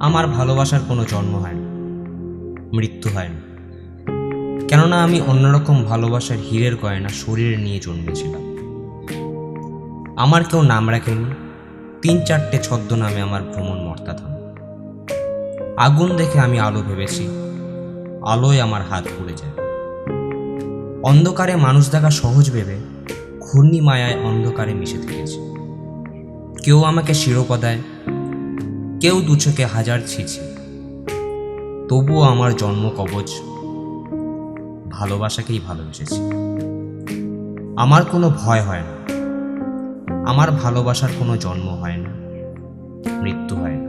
আমার ভালোবাসার কোনো জন্ম হয় না মৃত্যু হয় না কেননা আমি অন্যরকম ভালোবাসার হীরের গয়না শরীরে নিয়ে জন্মেছিলাম। আমার কেউ নাম রাখেনি, তিন চারটে ছদ্মনামে আমার ভ্রমণ মর্তাধাম। আগুন দেখে আমি আলো ভেবেছি, আলোয় আমার হাত পুড়ে যায়। অন্ধকারে মানুষ দেখা সহজ ভেবে ঘূর্ণি মায়ায় অন্ধকারে মিশে থেকেছি। কেউ আমাকে শিরোপা দেয় কেউ দু চোখে হাজার ছিছি তবুও আমার জন্ম কবচ ভালোবাসাকেই ভালোবেসেছি। আমার কোনো ভয় হয় না। আমার ভালোবাসার কোনো জন্ম হয় না। মৃত্যু হয় না।